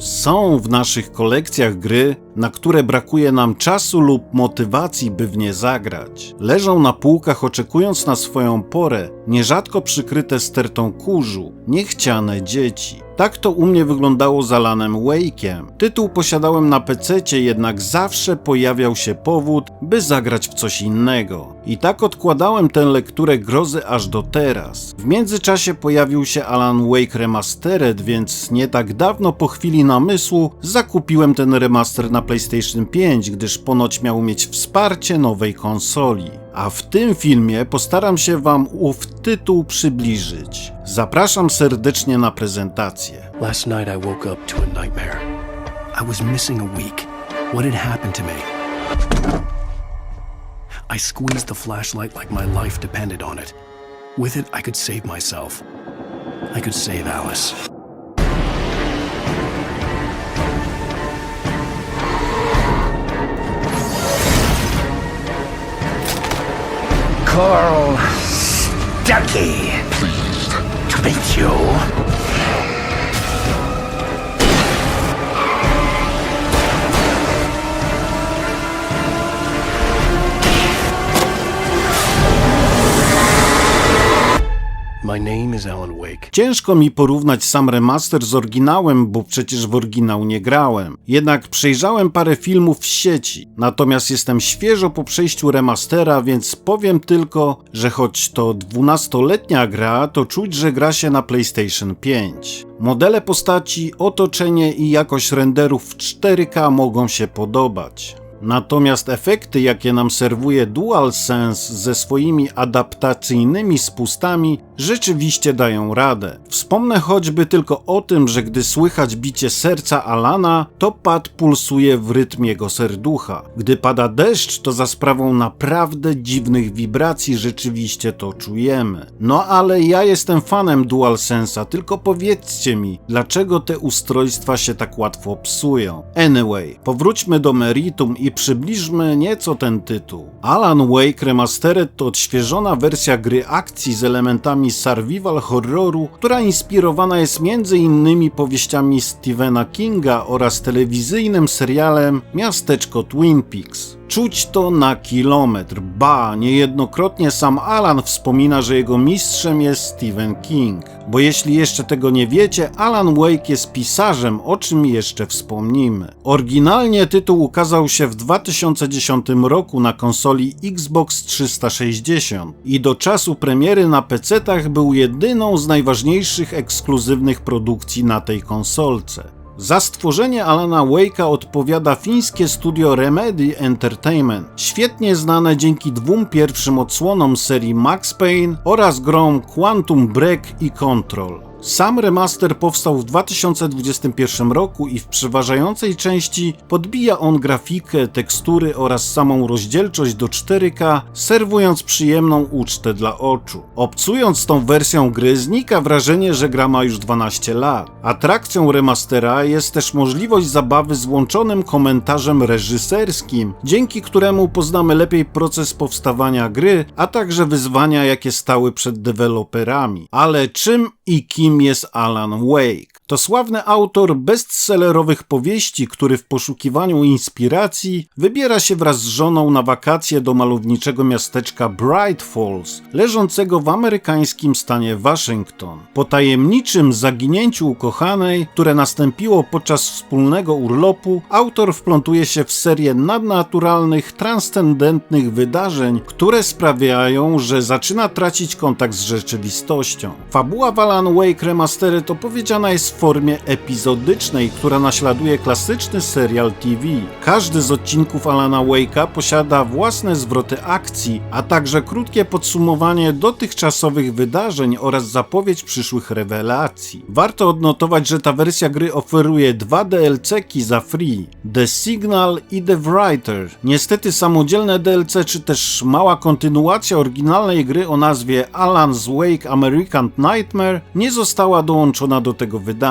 Są w naszych kolekcjach gry, na które brakuje nam czasu lub motywacji, by w nie zagrać. Leżą na półkach oczekując na swoją porę, nierzadko przykryte stertą kurzu, niechciane dzieci. Tak to u mnie wyglądało z Alanem Wake'iem. Tytuł posiadałem na PC, jednak zawsze pojawiał się powód, by zagrać w coś innego. I tak odkładałem tę lekturę grozy aż do teraz. W międzyczasie pojawił się Alan Wake Remastered, więc nie tak dawno po chwili namysłu zakupiłem ten remaster na PlayStation 5, gdyż ponoć miał mieć wsparcie nowej konsoli. A w tym filmie postaram się Wam ów tytuł przybliżyć. Zapraszam serdecznie na prezentację. Last night I woke up to a nightmare. I was missing a week. What had happened to me? I squeezed the flashlight like my life depended on it. With it, I could save myself. I could save Alice. Carl Stuckey. Pleased to meet you. Ciężko mi porównać sam remaster z oryginałem, bo przecież w oryginał nie grałem. Jednak przejrzałem parę filmów w sieci. Natomiast jestem świeżo po przejściu remastera, więc powiem tylko, że choć to 12-letnia gra, to czuć, że gra się na PlayStation 5. Modele postaci, otoczenie i jakość renderów w 4K mogą się podobać. Natomiast efekty, jakie nam serwuje DualSense ze swoimi adaptacyjnymi spustami, rzeczywiście dają radę. Wspomnę choćby tylko o tym, że gdy słychać bicie serca Alana, to pad pulsuje w rytm jego serducha. Gdy pada deszcz, to za sprawą naprawdę dziwnych wibracji rzeczywiście to czujemy. No ale ja jestem fanem DualSense'a, tylko powiedzcie mi, dlaczego te ustrojstwa się tak łatwo psują. Anyway, powróćmy do meritum i przybliżmy nieco ten tytuł. Alan Wake Remastered to odświeżona wersja gry akcji z elementami survival horroru, która inspirowana jest m.in. powieściami Stephena Kinga oraz telewizyjnym serialem Miasteczko Twin Peaks. Czuć to na kilometr. Ba, niejednokrotnie sam Alan wspomina, że jego mistrzem jest Stephen King. Bo jeśli jeszcze tego nie wiecie, Alan Wake jest pisarzem, o czym jeszcze wspomnimy. Oryginalnie tytuł ukazał się w 2010 roku na konsoli Xbox 360 i do czasu premiery na PC-tach był jedyną z najważniejszych ekskluzywnych produkcji na tej konsolce. Za stworzenie Alana Wake'a odpowiada fińskie studio Remedy Entertainment, świetnie znane dzięki dwóm pierwszym odsłonom serii Max Payne oraz grom Quantum Break i Control. Sam remaster powstał w 2021 roku i w przeważającej części podbija on grafikę, tekstury oraz samą rozdzielczość do 4K, serwując przyjemną ucztę dla oczu. Obcując tą wersją gry znika wrażenie, że gra ma już 12 lat. Atrakcją remastera jest też możliwość zabawy z włączonym komentarzem reżyserskim, dzięki któremu poznamy lepiej proces powstawania gry, a także wyzwania, jakie stały przed deweloperami. Ale czym i kim jest Alan Wake? To sławny autor bestsellerowych powieści, który w poszukiwaniu inspiracji wybiera się wraz z żoną na wakacje do malowniczego miasteczka Bright Falls, leżącego w amerykańskim stanie Waszyngton. Po tajemniczym zaginięciu ukochanej, które nastąpiło podczas wspólnego urlopu, autor wplątuje się w serię nadnaturalnych, transcendentnych wydarzeń, które sprawiają, że zaczyna tracić kontakt z rzeczywistością. Fabuła w Alan Wake Remastered opowiedziana jest formie epizodycznej, która naśladuje klasyczny serial TV. Każdy z odcinków Alana Wake'a posiada własne zwroty akcji, a także krótkie podsumowanie dotychczasowych wydarzeń oraz zapowiedź przyszłych rewelacji. Warto odnotować, że ta wersja gry oferuje dwa DLC-ki za free: The Signal i The Writer. Niestety samodzielne DLC czy też mała kontynuacja oryginalnej gry o nazwie Alan's Wake American Nightmare nie została dołączona do tego wydania.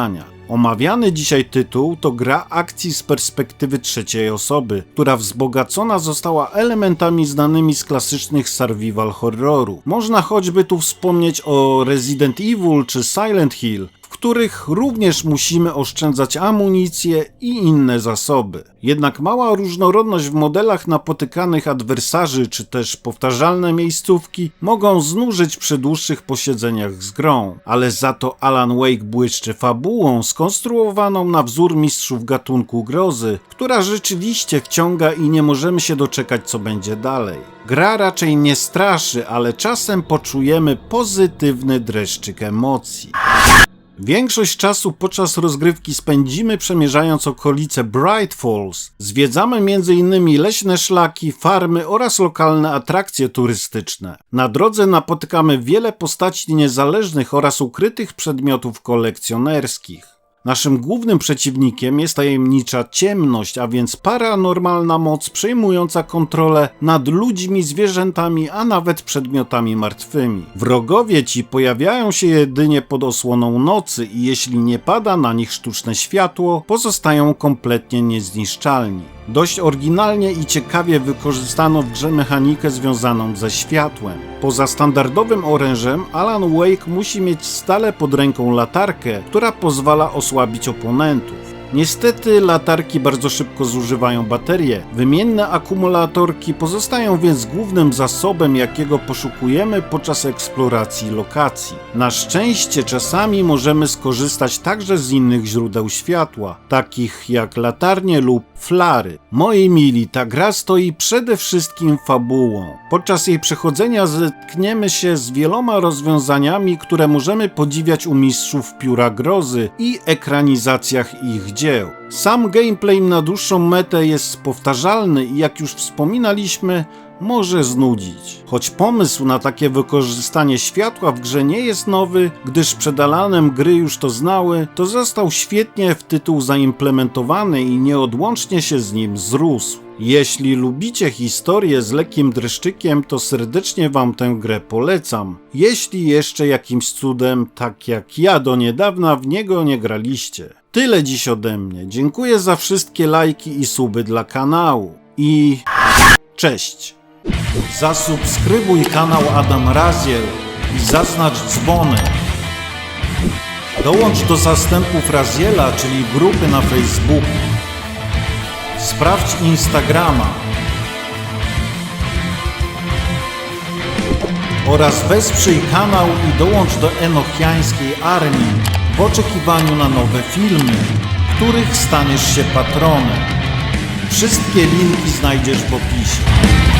Omawiany dzisiaj tytuł to gra akcji z perspektywy trzeciej osoby, która wzbogacona została elementami znanymi z klasycznych survival horroru. Można choćby tu wspomnieć o Resident Evil czy Silent Hill, których również musimy oszczędzać amunicję i inne zasoby. Jednak mała różnorodność w modelach napotykanych adwersarzy czy też powtarzalne miejscówki mogą znużyć przy dłuższych posiedzeniach z grą, ale za to Alan Wake błyszczy fabułą skonstruowaną na wzór mistrzów gatunku grozy, która rzeczywiście wciąga i nie możemy się doczekać co będzie dalej. Gra raczej nie straszy, ale czasem poczujemy pozytywny dreszczyk emocji. Większość czasu podczas rozgrywki spędzimy przemierzając okolice Bright Falls. Zwiedzamy m.in. leśne szlaki, farmy oraz lokalne atrakcje turystyczne. Na drodze napotykamy wiele postaci niezależnych oraz ukrytych przedmiotów kolekcjonerskich. Naszym głównym przeciwnikiem jest tajemnicza ciemność, a więc paranormalna moc przejmująca kontrolę nad ludźmi, zwierzętami, a nawet przedmiotami martwymi. Wrogowie ci pojawiają się jedynie pod osłoną nocy i jeśli nie pada na nich sztuczne światło, pozostają kompletnie niezniszczalni. Dość oryginalnie i ciekawie wykorzystano w grze mechanikę związaną ze światłem. Poza standardowym orężem, Alan Wake musi mieć stale pod ręką latarkę, która pozwala osłabić oponentów. Niestety latarki bardzo szybko zużywają baterie. Wymienne akumulatorki pozostają więc głównym zasobem, jakiego poszukujemy podczas eksploracji lokacji. Na szczęście czasami możemy skorzystać także z innych źródeł światła, takich jak latarnie lub flary. Moi mili, ta gra stoi przede wszystkim fabułą. Podczas jej przechodzenia zetkniemy się z wieloma rozwiązaniami, które możemy podziwiać u mistrzów pióra grozy i ekranizacjach ich dzieł. Sam gameplay na dłuższą metę jest powtarzalny i jak już wspominaliśmy, może znudzić. Choć pomysł na takie wykorzystanie światła w grze nie jest nowy, gdyż przed Alanem gry już to znały, to został świetnie w tytuł zaimplementowany i nieodłącznie się z nim zrósł. Jeśli lubicie historię z lekkim dreszczykiem, to serdecznie Wam tę grę polecam. Jeśli jeszcze jakimś cudem, tak jak ja do niedawna, w niego nie graliście. Tyle dziś ode mnie. Dziękuję za wszystkie lajki i suby dla kanału. I cześć! Zasubskrybuj kanał Adam Raziel i zaznacz dzwonek. Dołącz do zastępów Raziela, czyli grupy na Facebooku. Sprawdź Instagrama. Oraz wesprzyj kanał i dołącz do Enochiańskiej Armii w oczekiwaniu na nowe filmy, których staniesz się patronem. Wszystkie linki znajdziesz w opisie.